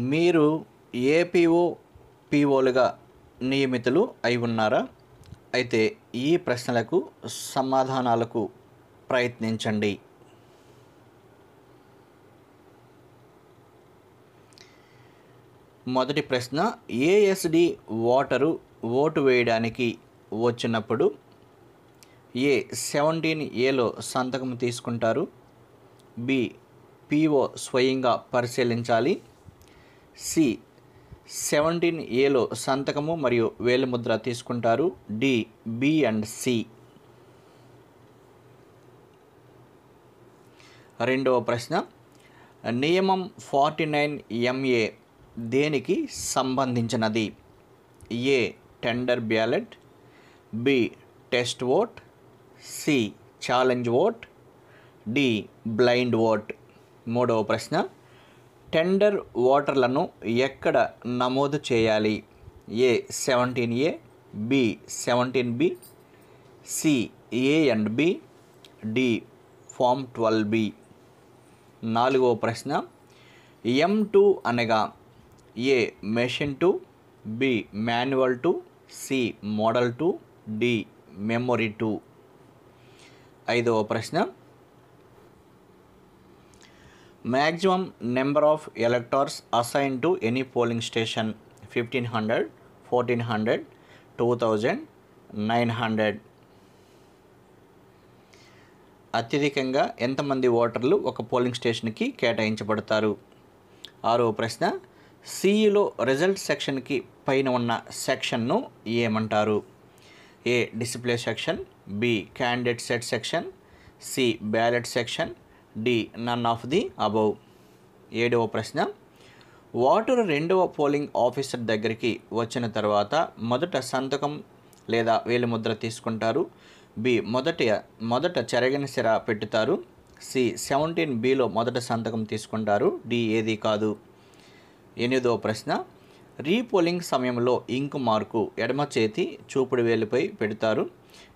మీరు ఏపీఓ పీఓలుగా నియమితులు అయి ఉన్నారా? అయితే ఈ ప్రశ్నలకు సమాధానాలకు ప్రయత్నించండి. మొదటి ప్రశ్న ఏఎస్డి ఓటరు ఓటు వేయడానికి వచ్చినప్పుడు ఏ సెవెంటీన్ ఏలో సంతకం తీసుకుంటారు? బి పిఓ స్వయంగా పరిశీలించాలి. సి సెవెంటీన్ ఏలో సంతకము మరియు వేలిముద్ర తీసుకుంటారు. D B and C. రెండవ ప్రశ్న నియమం ఫార్టీ నైన్ ఎంఏ దేనికి సంబంధించినది? A tender ballot B test vote C challenge vote D blind vote. మూడవ ప్రశ్న టెండర్ ఓటర్లను ఎక్కడ నమోదు చేయాలి? A seventeen A B seventeen B C A and B D form twelve B. నాలుగవ ప్రశ్న ఎం టూ అనగా A machine two B manual two C model two D memory two. ఐదవ ప్రశ్న maximum number of electors assign to any polling station fifteen hundred fourteen hundred two thousand nine hundred. అత్యధికంగా ఎంతమంది ఓటర్లు ఒక polling స్టేషన్కి కేటాయించబడతారు? ఆరో ప్రశ్న సిఈలో రిజల్ట్ సెక్షన్కి పైన ఉన్న సెక్షన్ను ఏమంటారు? A display section B candidate set section C ballot section D none of the above ఏడవ ప్రశ్న. ఓటరు రెండవ పోలింగ్ ఆఫీసర్ దగ్గరికి వచ్చిన తర్వాత మొదట సంతకం లేదా వేలిముద్ర తీసుకుంటారు. బి మొదట మొదట చెరగని సిర పెట్టుతారు. సి సెవెంటీన్ బిలో మొదట సంతకం తీసుకుంటారు. డి ఏది కాదు. ఎనిమిదవ ప్రశ్న. రీపోలింగ్ సమయంలో ఇంకు మార్కు ఎడమ చేతి చూపుడు వేలుపై పెడతారు.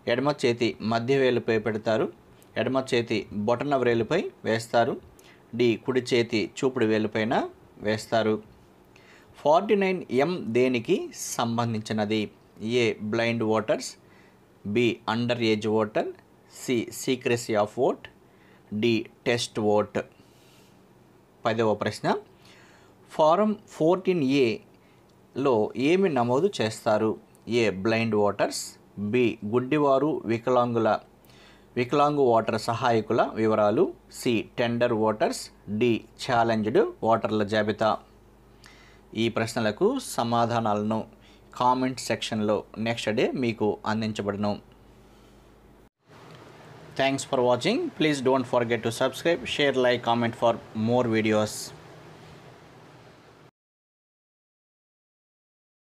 ఎడమ చేతి మధ్య వేలుపై పెడతారు. ఎడమ చేతి బొటన వ్రేలుపై వేస్తారు. డి కుడి చేతి చూపుడు వేలుపైన వేస్తారు. ఫార్టీ నైన్ ఎం దేనికి సంబంధించినది? A blind voters B under age voter C secrecy of vote D test vote. పదవ ప్రశ్న. ఫారం ఫోర్టీన్ ఏలో ఏమి నమోదు చేస్తారు? ఏ బ్లైండ్ ఓటర్స్ బి గుడ్డివారు వికలాంగుల వికలాంగు ఓటర్ సహాయకుల వివరాలు C. Tender voters D. Challenged ఓటర్ల జాబితా. ఈ ప్రశ్నలకు సమాధానాలను కామెంట్ సెక్షన్లో నెక్స్ట్ డే మీకు అందించబడను. Thanks for watching. Please don't forget to subscribe share like comment for more videos.